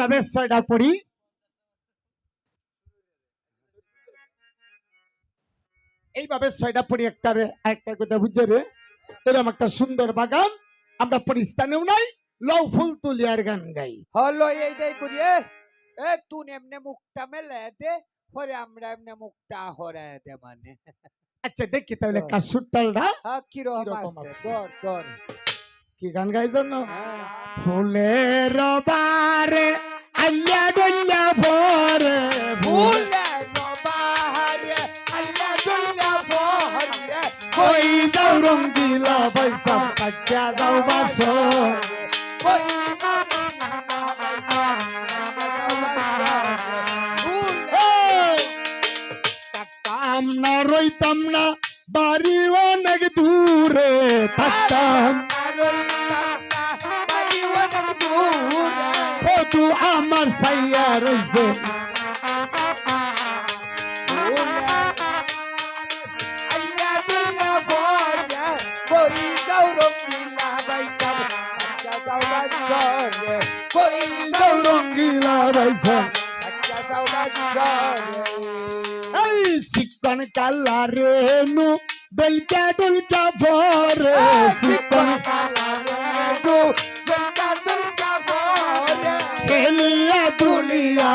এইভাবে ছয়টা পড়ি? এইভাবে ছয়টা পড়ি একটা রে একটা কথা বুঝছে রে? এরকম একটা সুন্দর বাগান আমরা পরিস্থানেও নাই লও ফুল তুলি আর গান গাই। হলো এইটাই করি এ তুই এমনি মুখটা মেলে দে পরে আমরা এমনি মুখটা হরায় দে মানে। আচ্ছা দেখি তাহলে কাশুর তালটা কীরকম আছে? আছে? দর দর কি গান গাই জানো? হ্যাঁ। ফুলের বারে আল্লা ডল্লা ভরে ফুলের বাহারে আল্লাহ দুল্লা বহরে কই যাও রঙ্গিলা পয়সা কাটিয়া যাও বাসো সিকন কালা রেনু বেলকা ডুলকা ভরে সিকন খেলিয়া দুলিয়া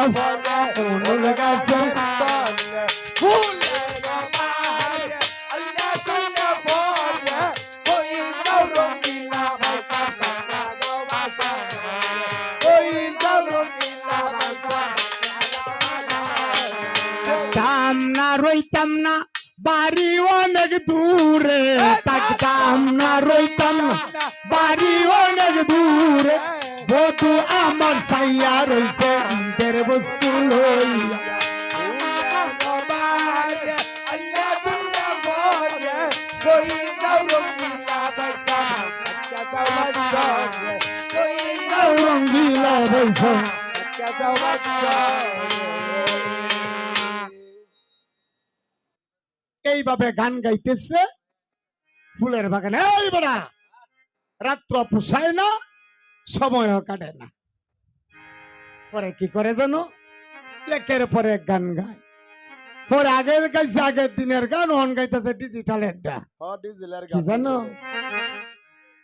ফুল গাছে গান গাইতেছে ফুলের বাগানে। এই বড়া রাত্র পোষায় না সময়ও কাটে না। পরে কি করে জানো? একের পরে এক গান গায়। পরে আগে গাইছে আগের দিনের গান অন গাইতেছে ডিজিটালের ডা কি জানো?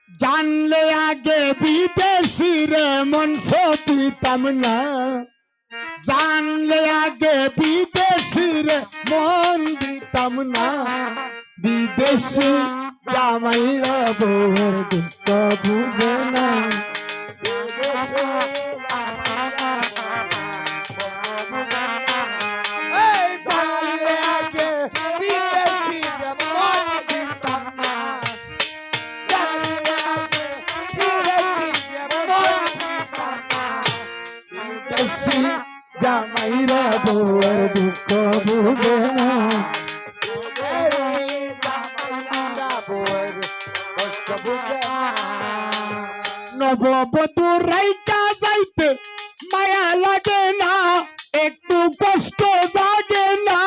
জানলে আগে বিদেশি রে মন সপিতাম না। জানলে আগে বিদেশির মন দিতাম না। বিদেশি জামাইরা বউ দুঃখ বুঝে না। বিদেশি বউর দুঃখ বুঝে না। নববধূ রাইকা যাইতে মায়া লাগে না একটু কষ্ট জাগে না।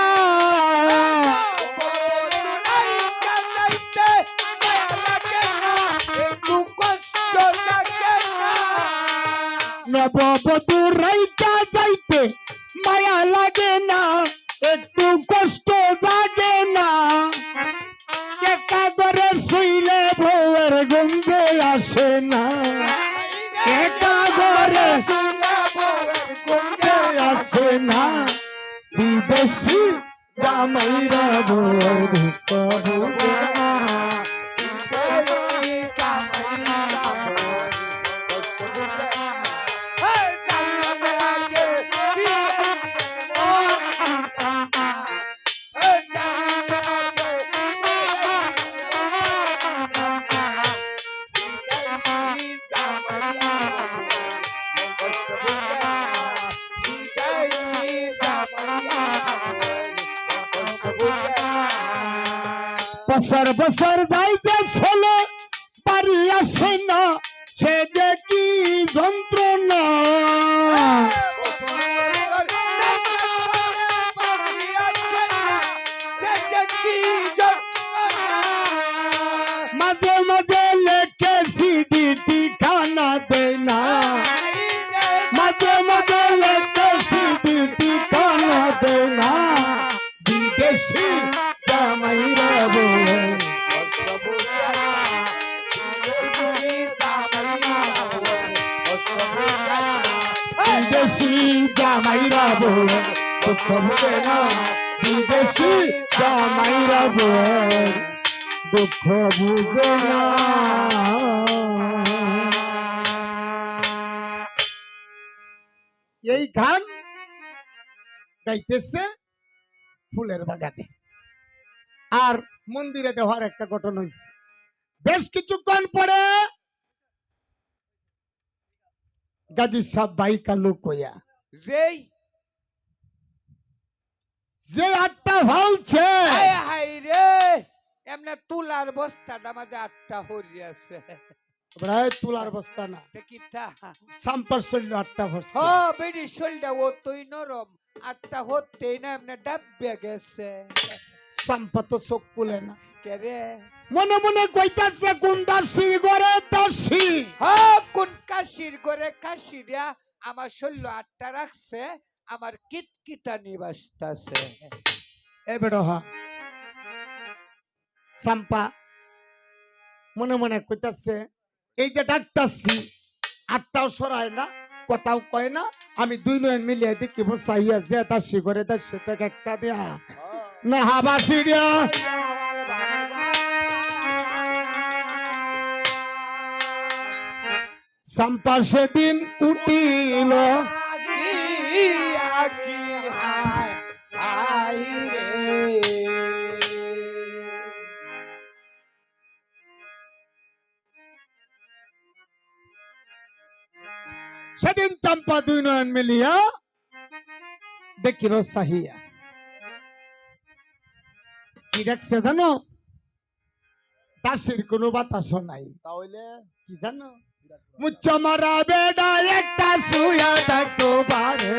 নববধূ রাইকা বছর বছর যাইতে ছেলে বাড়ি আসে না জামাইরা না বিদেশি জামাইরা দুঃখ বুঝে না। এই গান গাইতেছে ফুলের বাগানে। আর মন্দিরে দেওয়ার একটা ঘটনা হয়েছে বেশ কিছুক্ষণ পরে গাজী সাহ বাইকা লোক কইয়া যেই যে আটটা ভালছে হায় রে এমনি তুলার বস্তাটা আমাদের আটটা হরি আছে। প্রায় তুলার বস্তা না। দেখিতা সাম্পার আটটা ভরছে। হ বেডি ও তুই নরম আটটা হতেই না এমনি ডাব্বে গেছে। সাম্পা তো চোখ খুলে না। কে রে? মনে মনে কইতাছে কোন দাসি গরে দাসি কোন কাশির করে কাশিরা আমার শৈল আটটা রাখছে আমার কিটকিটা নিবাসটাছে এ বেড়ো হা। সাম্পা মনে মনে কইতাছে এই যে ডাক্তারছি আটটাও সরায় না কথাও কয় না আমি দুই নয় মিলিয়ে দেখি বসাইয়া যে দাসি করে দাসি থেকে একটা দেয়া। না হাবাসি দিয়া সাম্পা সেদিন উঠিল। সেদিন চাম্পা দুই নয়ন মিলিয়া দেখিল সাহিয়া। কি দেখছে জানো? দাসের কোনো বাতাস নাই। তাহলে কি জানো? মুচ্চ মারা বেডা একটা শুয়া থাকতো পারে।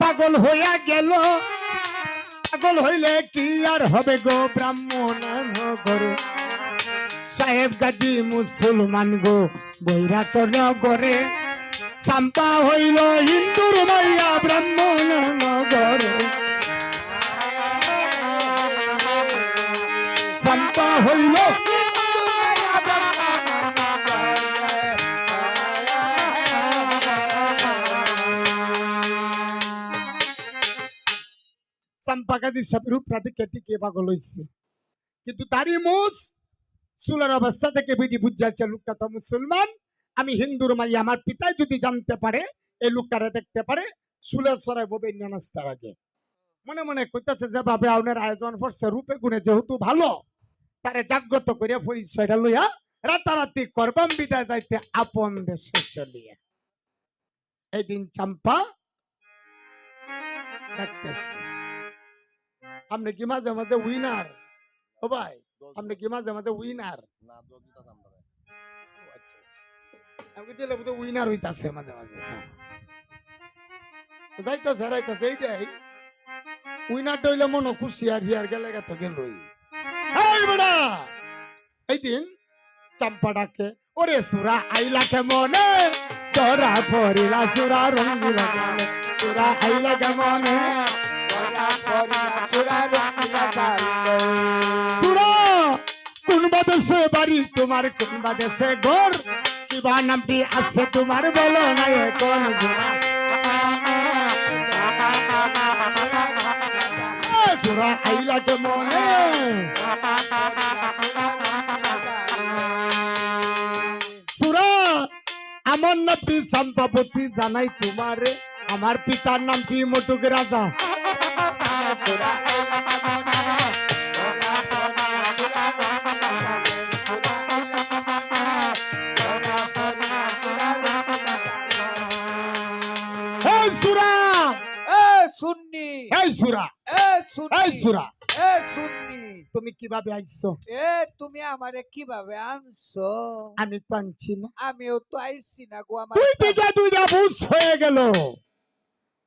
পাগল হইয়া গেল। পাগল হইলে কি আর হবে গো ব্রাহ্মণ নগরে সাহেব গাজী মুসলমান গো বৈরাট নগরে সাম্পা হইল হিন্দুর মাইয়া ব্রাহ্মণ নগরে। সাম্পা হইল সব রূপটা দেখে টিকে পাগল হইছে? কিন্তু তারই মুস চুলার অবস্থা থেকে বিটি বুঝাচ্ছে, লোকটা তো মুসলমান। আমি হিন্দুর মাই, আমার পিতাই যদি জানতে পারে, এই লোকটারে দেখতে পারে চুলের সরাই ববে নাস্তার আগে মনে মনে কইতাছে যে ভাবে আপনার আয়োজন করছে, রূপে গুণে যেহেতু ভালো, তারে জাগ্রত করে পরিচয়টা লইয়া রাতারাতি করবাম, বিদায় যাইতে আপন দেশে চলিয়া। এই দিন চাম্পা দেখতেছে। আপনি কি মাঝে মাঝে উইনার ও ভাই আপনি কি মাঝে মাঝে উইনার না দোষ দিতা আমরা আমি দিলে বুঝে উইনার হইতাছে মাঝে মাঝে হ্যাঁ। যাইতাছে হারাইতাছে এইটাই। উইনার হইলে মনো খুশি আর হিয়ার গেলে তো গেলই। এই বেড়া এই দিন চাম্পা ডাকে ওরে সুরা আইলা কেমনে? তোরা পরিলা সুরা রঙ্গিলা গালে সুরা আইলা কেমনে? সুরা কোন বাদেশে বাড়ি তোমার কোন বাদেশে ঘর? কিবা নামটি আছে তোমার বলো না কোন আইলা সুরা আমার নামটি সম্পাপতি জানাই তোমারে। আমার পিতার নামটি মটুক রাজা? সুরা। শুননি এই সুরা। এ এই সুরা। এ শুননি তুমি কীভাবে আইছো এ তুমি আমারে কীভাবে আনছো? আমি তো আনছি না। আমিও তো আইছি না গো আমার দুই দিকে দুইটা বুঝ হয়ে গেল।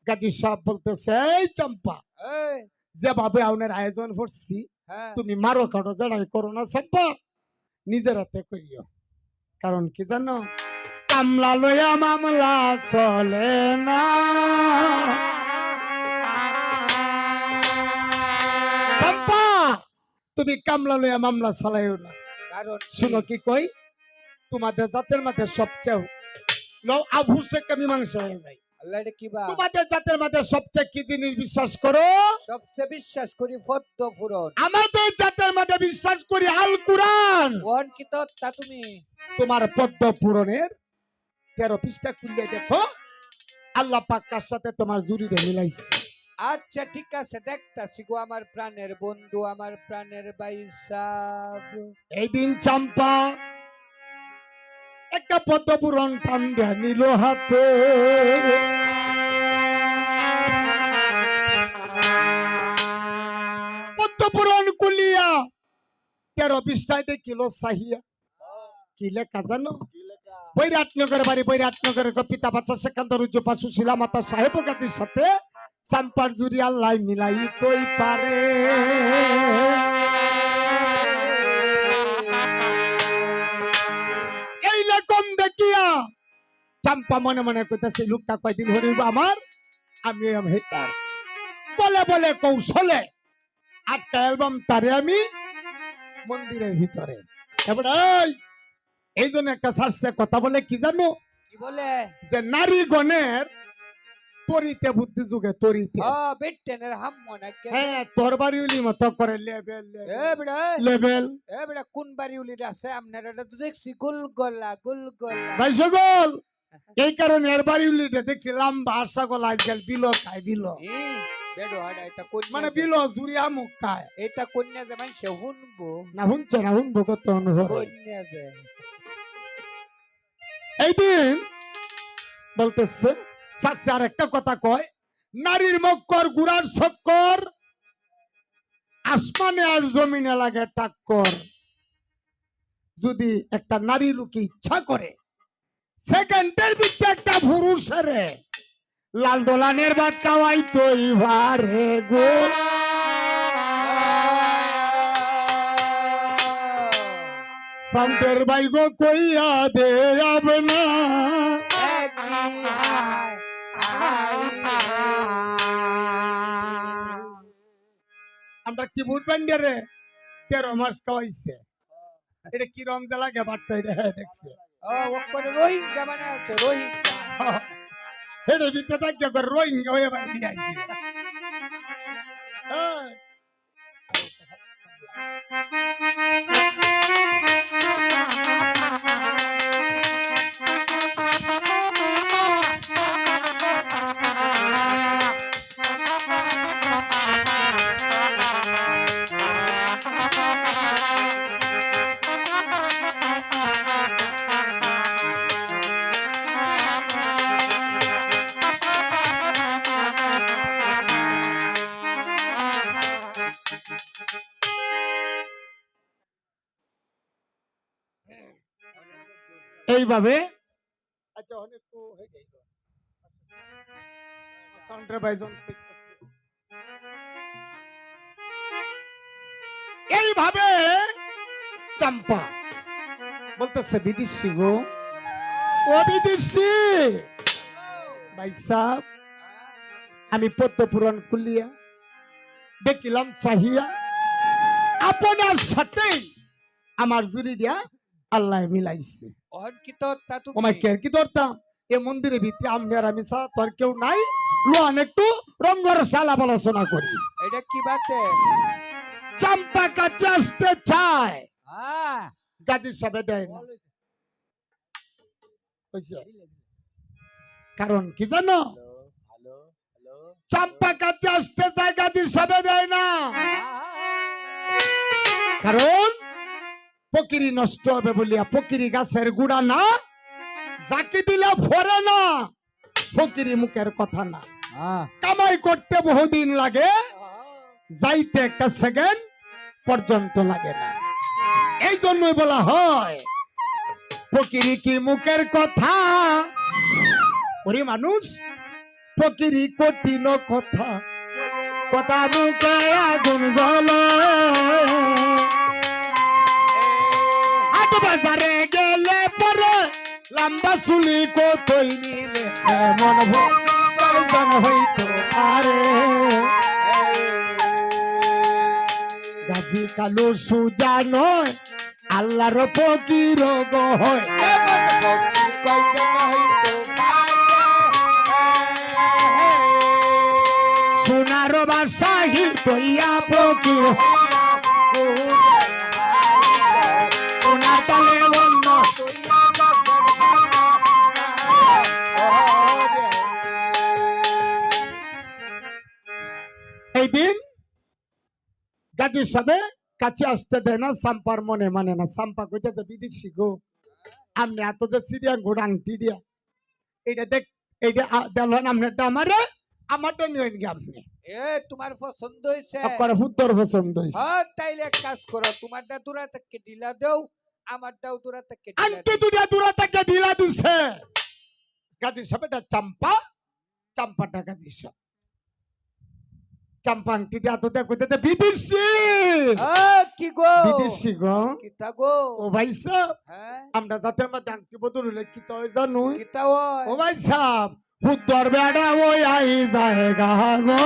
গাজী সাহেব বলতেছে এই চম্পা যেভাবে আপনার আয়োজন করছি হ্যাঁ। তুমি মারো কাটো যারাই করো না চম্পা। নিজের হাতে করিও। কারণ কি জানো? কামলা লইয়া মামলা চলে না। চম্পা তুমি কামলা লইয়া মামলা চালাইও না। কারণ শুনো কি কই? তোমাদের জাতের মাঝে সবচেয়ে লও আবু থেকে মীমাংসা হয়ে যায় আল্লাহ এটা কি বা তোমাদের জাতের মাঝে সবচেয়ে কি জিনিস বিশ্বাস করো? সবচেয়ে বিশ্বাস করি ফদ্দ ফুরন। আমাদের জাতের মাঝে বিশ্বাস করি আল কুরআন। ওয়ান কি তো তা তুমি? তোমার পদ্ম পূরণের তেরো পৃষ্ঠা খুললে দেখো আল্লাহ পাক্কার সাথে তোমার জুড়িতে মিলাইছে। আচ্ছা ঠিক আছে দেখতাছি গো আমার প্রাণের বন্ধু আমার প্রাণের বাইসাব এই দিন চাম্পা একটা পদ্ম পূরণ টান দেয়া নিল হাতে। পদ্ম পূরণ কুলিয়া তেরো পৃষ্ঠায় দেখিল সাহিয়া। কি লেখা জানো? বৈরাটনগর বাড়ি, বৈরাটনগরের পিতা বাচ্চা সেখান রুজু পাশু শিলা মাতা সাহেব গাদির সাথে চাম্পার জুড়ি আল্লাহ মিলাই তৈ পারে দেখিয়া চাম্পা মনে মনে আমি কৌশলে আটকা অ্যালবাম তারে আমি মন্দিরের ভিতরে। এবার এই, জন্য একটা সার্সে কথা বলে কি জানো? কি বলে? যে নারী গণের তরিতে বুদ্ধি যুগে তরিতে। ও বেটেনের হাম্মো না কে? হ্যাঁ তোর বাড়ি মতো করে লেভেল এ বেড়া লেভেল এ বেড়া কোন বাড়ি উলিটা আছে? আপনার এটা তো দেখছি গুলগোলা গুলগোলা। ভাই সকল এই কারণে এর বাড়ি উলিতে দেখছি লম্বা আশা গলা আজকাল বিলো খায় বিলো। ই বেডো হাডা এটা কোন মানে বিলো জুরিয়া মুখ খায়। এটা কন্যা যে মানুষে শুনব না শুনছে না শুনব কত অনুভব। কন্যা যে এই দিন বলতেছে সাথে আর একটা কথা কয়, নারীর মক্কর, গুড়ার শক্কর আসমানে আর জমিনে লাগে টাক্কর। যদি একটা নারী লোকে ইচ্ছা করে, সেকেন্ডের ভিতরে একটা পুরুষের, লাল দোলানের ভাত খাওয়াই তৈ ভারে গো। সাউন্ডের ভাই গো কইয়া দে না আমরা কি বুট রে? তেরো মাস খাওয়াইছে। এটা কি রং জ্বালা গেবারটা এটা? হ্যাঁ দেখছে। রোহিঙ্গা বানা আছে রোহিঙ্গা। এটা থাকতে করে রোহিঙ্গা হয়ে বাইরে আইছে। হ্যাঁ। এইভাবে? আচ্ছা অনেক হয়ে গেল। সাউন্ডের বাইজন এইভাবে চাম্পা। বলতেছে বিদেশি গো। ও বিদেশি? ভাই সাহ আমি পদ্ম পুরাণ কুলিয়া দেখিলাম সাহিয়া। আপনার সাথেই আমার জুড়ি দিয়া আল্লাহ মিলাইছে। ওহন কি তো তুমি। ওমাই কের কি ধরতাম এ মন্দিরের ভিতরে আমি আর আমি ছাড়া তোর কেউ নাই। লোন একটু রঙ্গর সালাপ আলোচনা করি। এটা কি বাতে? চাম্পা কাছে আসতে চায়। হ্যাঁ গাজী সবে দেয় না। কারণ কি জানো? চাম্পা কাছে আসতে চায় গাজী সবে দেয় না। কারণ পকিরি নষ্ট হবে বলিয়া পকিরি গাছের গুড়া না জাকি দিলে ভরে না। ফকিরি মুখের কথা না। হ্যাঁ। কামাই করতে বহুদিন লাগে যাইতে একটা সেকেন্ড পর্যন্ত লাগে না। এই জন্যই বলা হয় ফকিরি কি মুখের কথা? ওরে মানুষ ফকিরি কঠিন কথা। কথা মুখে আগুন জ্বলে। হাট বাজারে গেলে পরে লম্বা চুলি কতই মিলে এমন প্রয়োজন হইতো আরে গাজী কালো সুজা নয় আল্লাহর ফকির গো হয় সোনার বাসাহি তৈয়া ফকির সোনার গাজী সাবে কাছে আসতে দেয় না সাম্পার মনে মানে না। সাম্পা কইতেছে বিদেশি গো। আপনি এত যে সিরিয়ান গোড় আংটি দিয়া এটা দেখ এইটা দেন আপনারটা আমারে আমারটা নিয়ে গে আপনি। এ তোমার পছন্দ হয়েছে আপনার ফুত্তর পছন্দ হয়েছে হ্যাঁ তাইলে এক কাজ করো তোমারটা দূরা থেকে ঢিলা দেও আমারটাও দূরা থেকে ঢিলা আন্টি দেও দুটা দূরা থেকে ঢিলা দিছে। গাজী সাহেব এটা চাম্পা চাম্পাটা গাজী সাহেব চাম্পা আংটিটা এত দেখ কইতেছে বিদেশি কি গো বিদেশি গো কিতা গো ও ভাই সাহেব আমরা যাতে আমার ডাঙ্কি বদল হলে কি তো জানো কিতা ও হয় ভাই সাহেব উত্তর বেড়া ওই আই জায়গা গো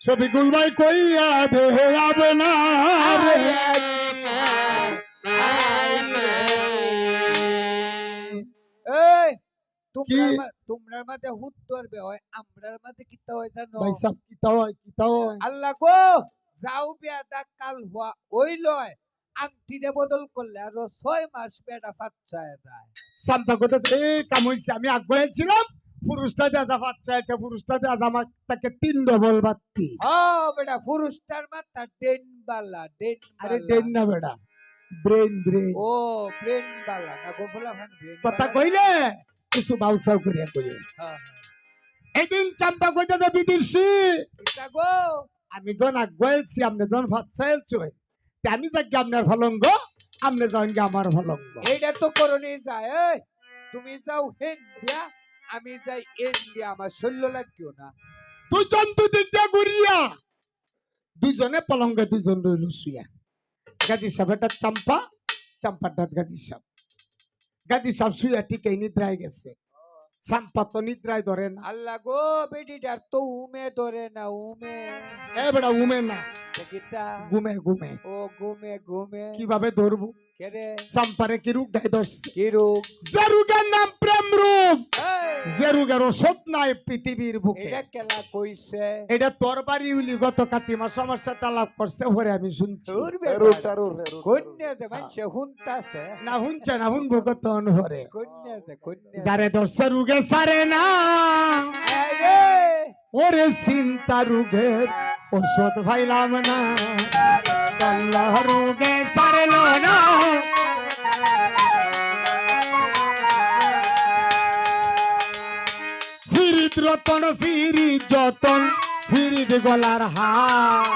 শফিকুল ভাই কইয়া দে আবে না তোমরার মাঝে হুত ধরবে হয় আমরার মাঝে কিতা হয় জানো? ভাই সাহেব কিতা হয় কিতা হয়? আল্লাহ গো যাও বিয়াটা কাল হওয়া ওই লয় আংটিরে বদল করলে আরও ছয় মাস বেটা বাচ্চায় যায়। শান্তা করতেছে এই কাম হইছে আমি আগ্রহে পুরুষটা দাদা বাচ্চা আছে পুরুষটা দাদা আমার তাকে তিন ডবল বাত্তি ও বেটা পুরুষটার মাথা ডেন বালা ডেন আরে ডেন না বেড়া ব্রেন ব্রেন। ও ব্রেন বালা না গোফলা ফান ব্রেন কথা কইলে? কিছু বাউসাও করিয়া কইলে এদিন চাম্পা কইতেছে বিদেশি। কিতা আমি যখন আগুয়াইছি আপনি যখন ভাত চাইলছ আমি যাকে আপনার ফলঙ্গ আপনি গিয়ে আমার ফলঙ্গ এইটা তো করণে যায় তুমি যাও হেন দিয়া আমি যাই এন দিয়া আমার শৈল্য লাগিও না। দুজন দুদিক দিয়ে ঘুরিয়া। দুজনে পলঙ্গে দুজন রইল শুয়া গাজী সাহেব এটা চাম্পা চাম্পাটা গাজী সাহেব গাজী সাহেব শুয়া টিকে নিদ্রায় গেছে। চাম্পা তো নিদ্রায় ধরে না। আল্লাহ গো বেটিটার তো উমে ধরে না উমে। এ বেড়া উমে না। ঘুমে ঘুমে। ও ঘুমে ঘুমে। কীভাবে ধরবো? কেরে চাম্পারে কি রূপ দেয় ধরছে কি রোগ? নাম প্রেম রূপ এই, যে রোগের ওষুধ নাই পৃথিবীর বুকে। এটা কেলা কইছে? এটা তোর বাড়ি উলি গত কাতি মাস আমার সাথে আলাপ করছে পরে আমি শুনছি। মানুষে হুনতাছে। না শুনছে না শুনব কত কন্যা যারে দর্শে রুগে সারে না। ওরে চিন্তা রুগের ওষুধ ভাইলাম না। আল্লাহ রুগে সারলো না। ফিরিত রতন, ফিরি যতন ফিরিত গলার হার।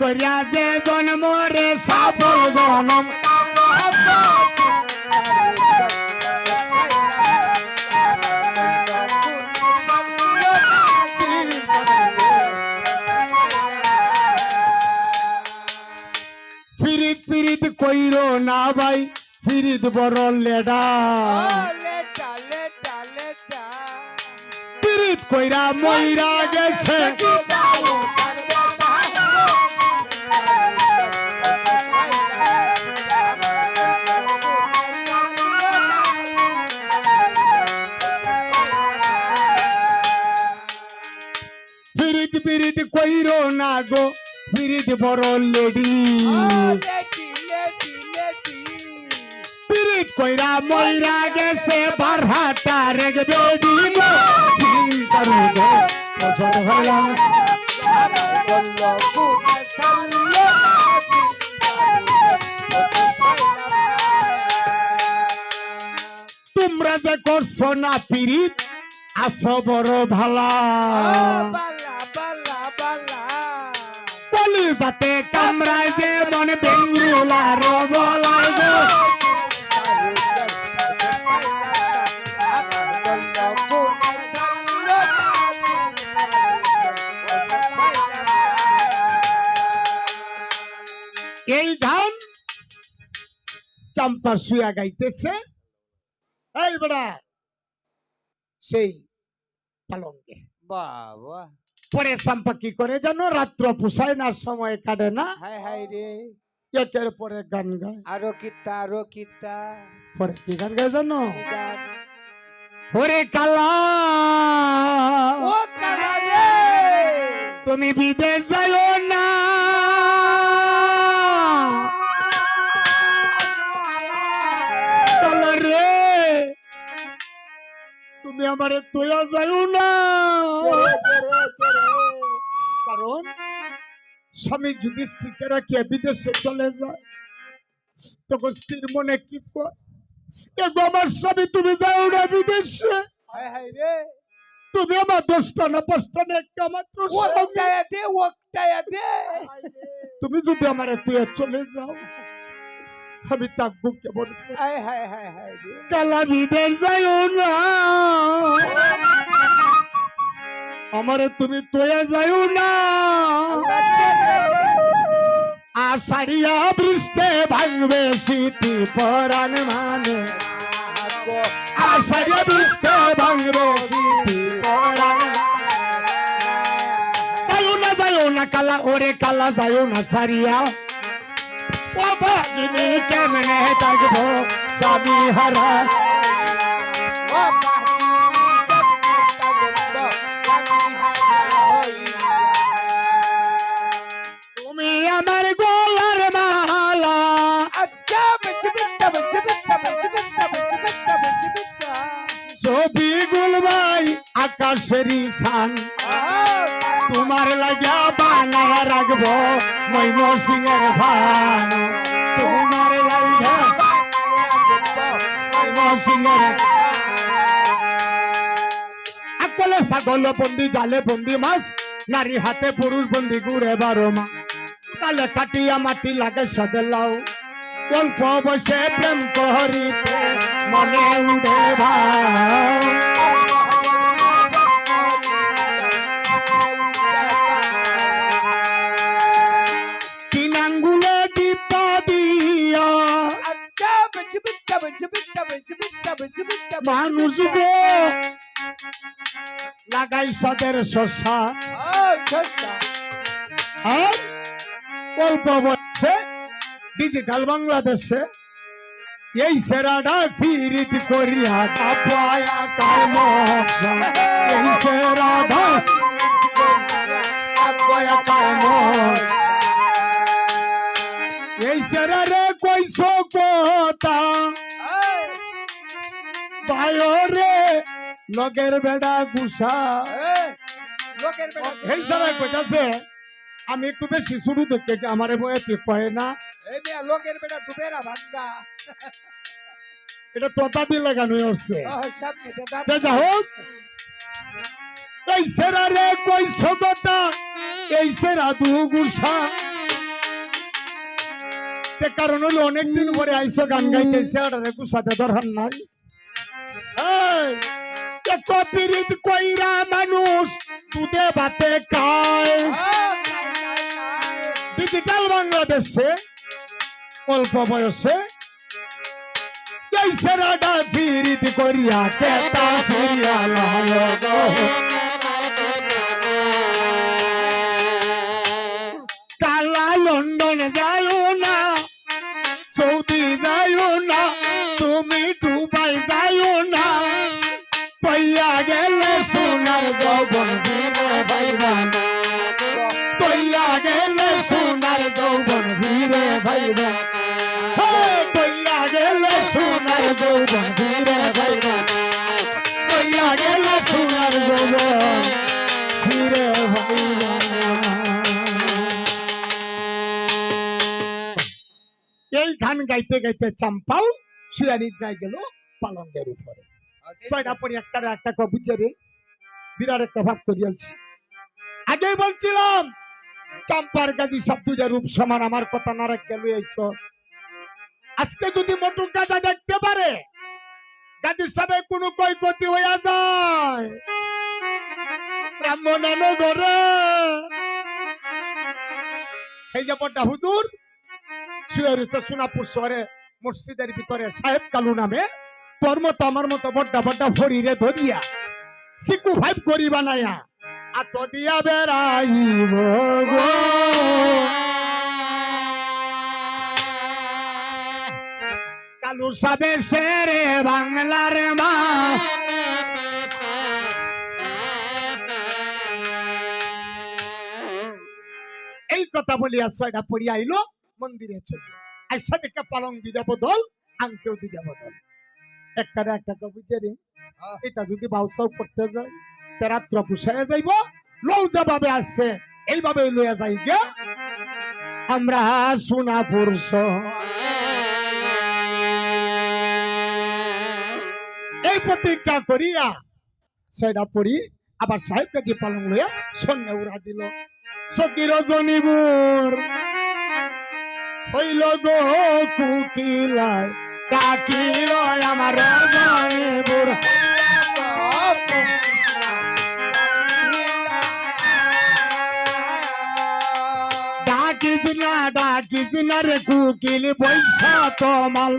করিয়া যে জন্মরে সাফল জনম। পিরিত পিরিত কইর না ভাই পিরিত বড় লেডা কইরা মইরা গেছে। পিরিত পিরিত কইর না গো পিরিত বড় লেডি। কইরা মইরা গেছে বারহাটা রেগ বেডি গো চিন্তা রুগে ওষুধ তোমরা যে করছ না পিরিত আসো বড় ভালা। কলি যাতে কামরায় যে মনে বেঙ্গুলার বলায় এই গান চাম্পা শুয়া গাইতেছে। এই বেড়া সেই পালঙ্গে। বাবা। পরে চাম্পা কি করে জানো? রাত্র পুষায় না সময় কাটে না? হাই হাই রে। একের পরে গান গায়। আরও কিতা আরও কিতা। পরে কি গান গায় জানো? ওরে কালা। ও কালা রে। তুমি বিদেশ যাও আমার তোয়া যাও না। কারণ স্বামী যদি স্ত্রীকে রাখিয়া বিদেশে চলে যায় তখন স্ত্রীর মনে কি এগো আমার স্বামী তুমি যাও না বিদেশে। তুমি আমার দশটা না পাঁচটা না একটা মাত্র দে তুমি যদি আমার তুই চলে যাও আমি থাকব কেমন করে? হাই হাই হাই হাই রে। কালা বিদেশ যাইও না। আমারে তুমি তোয়া যাইও না। আষাঢ়িয়া বৃষ্টি ভাঙবে সিটি পরাণ মানে। আষাঢ়িয়া বৃষ্টি ভাঙবে শীতি পরাণ যাইও না যাইও না কালা ওরে কালা যাইও না সারিয়া। ও ভাগিনী কেমনে থাকব স্বামী হারা তুমি আমার গোলার ছবি গুলবাই আকাশের সান তোমার লাগিয়া বানায় রাখব মৈম সিংহের ভান। তোমার লাগিয়া মৈম সিংহের আকলে ছাগল, বন্দি, জালে বন্দি মাছ, নারী হাতে পুরুষ বন্দি ঘুরে বারো মা তালে কাটিয়া মাটি লাগে সাদে লাও অল্প বসে প্রেম করিতে মনে উঠে ভাও তিন আঙ্গুলে দিতা দিয়া। মানুষ গো, লাগাই সাদের শশা। আর অল্প বয়সে ডিজিটাল বাংলাদেশে এই সেরাটা ফিরিত করিয়া পায়া কার মশা? এই সেরাটা পায়া কার মশা? এই সেরারে কইছো কথা? বায়রে লগের বেড়া গুসা। এই সেরা কইতাছে আমি একটু বেশি শুরু দেখতে আমার বয়তে কয় না। এই মেয়া লোকের বেটা দুবেরা ভাঙ্গা। এটা দিয়ে লাগানো হচ্ছে। যা হোক। এই সেরা রে কই সগতা? এই সেরা দু গুসা তে কারণ হলো অনেকদিন পরে আইসো গান গাইতেছে আর রে গুসাতে দরকার নাই। এই, এত পিরিত কইরা মানুষ দুধে ভাতে খায়। ডিজিটাল বাংলাদেশে অল্প বয়সে সেরাটা পিরিত করিয়া কেতা সিরিয়াল হলো কালা লন্ডন যাইও গান গাইতে গাইতে চাম্পাও শুয়ানি যাই গেল পালঙ্গের উপরে। ছয়টা পরে একটা একটা কবুজে রে বিরাট একটা ভাব করিয়াছি আগেই বলছিলাম চাম্পার গাজী সব রূপ সমান আমার কথা না রাখ গেল আজকে যদি মোটর গাজা দেখতে পারে গাজীর সাহেব কোনো ক্ষয়ক্ষতি হইয়া যায়। ব্রাহ্মণ ঘরে। এই যে বড়টা হুজুর শুয়ে রয়েছে সোনাপুর শহরে, মসজিদের ভিতরে। সাহেব কালু নামে। তোর মতো, আমার মতো, বড্ডা বড্ডা ফরিরে ধরিয়া। সিকু ফাইভ করি বানায়া। কালু সাবের সেরে বাংলার মা। এই কথা বলিয়া ছয়টা পড়িয়া আইলো। মন্দিরে চলে। আইসা দেখে পালং দুইটা বদল আংটিও দুইটা বদল একটা একটা বুঝে রে হ্যাঁ। এটা যদি বাউসাও করতে যায় তে রাত্র পুষায় যাইব লৌ যাভাবে আসছে এইভাবে লইয়া যাই গে আমরা সোনা পুরুষ এই প্রতিজ্ঞা করিয়া ছয়টা পড়ি আবার সাহেব কাজী পালং লইয়া সন্ধ্যে উড়া দিল। সখী রজনীপুর হইল গো কুকিলায় ডাকিল আমার ডাকিস না ডাকিস না রে কুকিল পয়সা তোমাল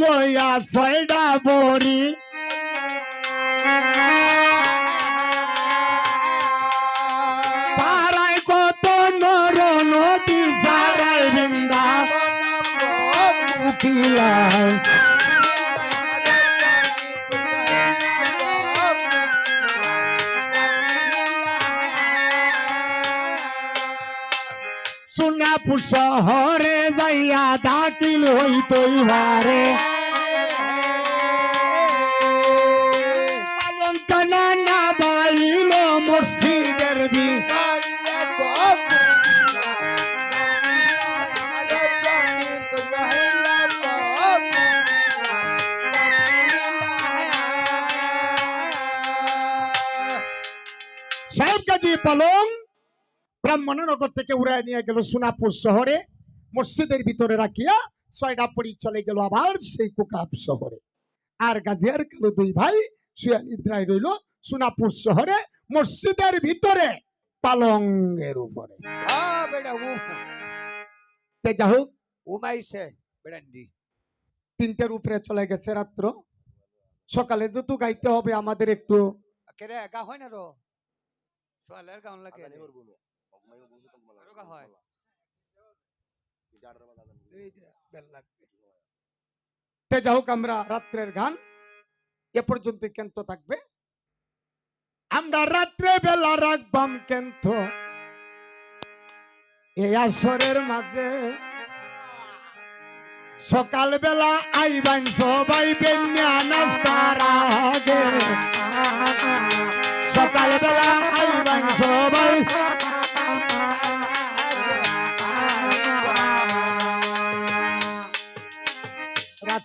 লইয়া ছয়টা বড়ি সারাই সোনাপুর শহরে যাইয়া হইতই ভারে পালঙ্কানা না বাইল পালং ব্রাহ্মণনগর থেকে উড়ায় নিয়ে গেল সোনাপুর শহরে। মসজিদের ভিতরে রাখিয়া ছয়টা পরি চলে গেল আবার সেই কুকাপ শহরে। আর গাজিয়ার কালো দুই ভাই শুয়া নিদ্রায় রইল সোনাপুর শহরে মসজিদের ভিতরে পালঙ্গের উপরে। যা হোক উমাইছে বেড়ান্ডি। তিনটের উপরে চলে গেছে রাত্র। সকালে যত গাইতে হবে আমাদের একটু। কেরে গা হয় না রো? সোয়ালের গাউন লাগে আরও গা হয় তে যা হোক আমরা রাত্রের গান, এ পর্যন্ত কেন্ত থাকবে। আমরা রাত্রে বেলা রাখবাম কেন্ত এই আসরের মাঝে। সকাল বেলা আইবান সবাই বেন্যা নাস্তার আগে সকাল বেলা আইবান সবাই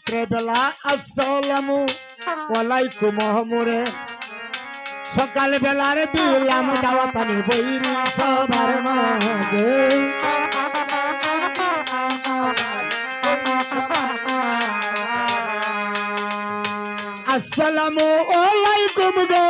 রাত্রে বেলা আসসালামু ওয়ালাইকুম মোরে সকাল বেলার দিলাম দাওয়াত আমি বইরি সবার মাগে আসসালামু আলাইকুম গো